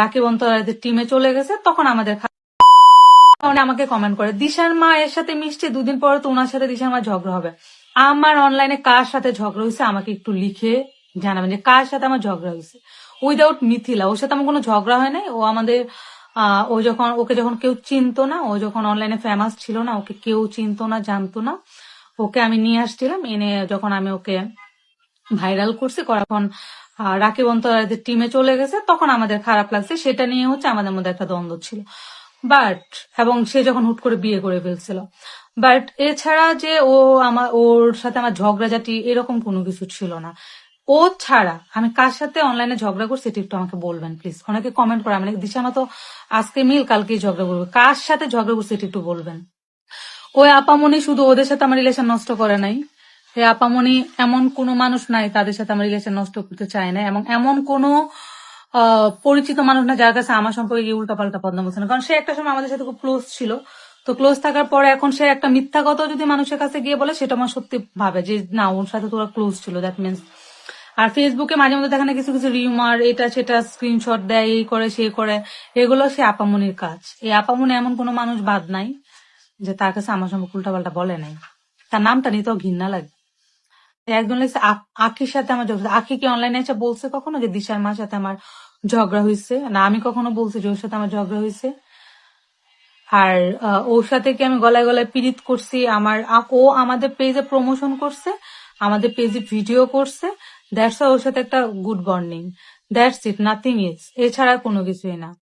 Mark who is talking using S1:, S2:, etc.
S1: রাকিব অন্তরাদের টিমে চলে গেছে, তখন আমাদের আমাকে কমেন্ট করে, দিশার মা এর সাথে মিশছে, দুদিন পরে তো ওনার সাথে দিশার মা ঝগড়া হবে। আমার অনলাইনে কার সাথে ঝগড়া হয়েছে আমাকে একটু লিখে জানাবেন যে কার সাথে আমার ঝগড়া হয়েছে। উইদাউট মিথিলা, ওর সাথে আমার কোনো ঝগড়া হয় নাই। ও আমাদের ও যখন, ওকে যখন কেউ চিনতো না, ও যখন অনলাইনে ফেমাস ছিল না, ওকে কেউ চিনতো না, জানতো না, ওকে আমি নিয়ে আসছিলাম। এনে যখন আমি ওকে ভাইরাল করছি আহ, রাকিব অন্তরাদের টিমে চলে গেছে তখন আমাদের খারাপ লাগছে সেটা নিয়ে হচ্ছে আমাদের মধ্যে একটা দ্বন্দ্ব ছিল। বাট এবং সে যখন হুট করে বিয়ে করে ফেলছিল। বাট এছাড়া যে ও আমার ওর সাথে আমার ঝগড়াঝাটি এরকম কোনো কিছু ছিল না। ও ছাড়া আমি কার সাথে অনলাইনে ঝগড়া করছি সেটা একটু আমাকে বলবেন প্লিজ অনেকে কমেন্ট করে আমি দিশা তো আজকে মিল কালকেই ঝগড়া করব। কার সাথে ঝগড়া করছি এটা একটু বলবেন? ওই আপামনি শুধু ওদের সাথে আমার রিলেশন নষ্ট করে নাই। এই আপামনি, এমন কোনো মানুষ নাই তাদের সাথে আমার রিলেশন নষ্ট করতে চায় না এবং এমন কোনো পরিচিত মানুষ না যার কাছে আমার সম্পর্কে গিয়ে উল্টা পাল্টা বদনাম বলছে না। কারণ সে একটা সময় আমাদের সাথে খুব ক্লোজ ছিল। তো ক্লোজ থাকার পরে এখন সে একটা মিথ্যা কথা যদি মানুষের কাছে গিয়ে বলে, সেটা আমার সত্যি ভাবে যে, না, ওর সাথে তোরা ক্লোজ ছিল দ্যাট মিনস আর ফেসবুকে মাঝে মধ্যে দেখে না কিছু কিছু রিউমার এটা সেটা স্ক্রিনশট দেয়, এই করে, সে করে। এগুলো সে আপামনির কাজ। এই আপামনি এমন কোনো মানুষ বাদ নাই যে তার কাছে আমার সম্পর্কে উল্টাপাল্টা বলে নাই। তার নামটা নিতেও ঘৃণা লাগে। একজন লিখছে আখির সাথে আমার ঝগড়া আখি কি অনলাইনে এসে বলছে কখনো যে দিশার মার সাথে আমার ঝগড়া হয়েছে? না, আমি কখনো বলছি যে ওর সাথে আমার ঝগড়া হয়েছে। আর ওর সাথে কি আমি গলায় গলায় পীড়িত করছি? আমার ও আমাদের পেজে প্রমোশন করছে, আমাদের পেজে ভিডিও করছে। দ্যাটস ওর সাথে একটা good bonding that's it nothing is এছাড়া কোনো কিছুই না।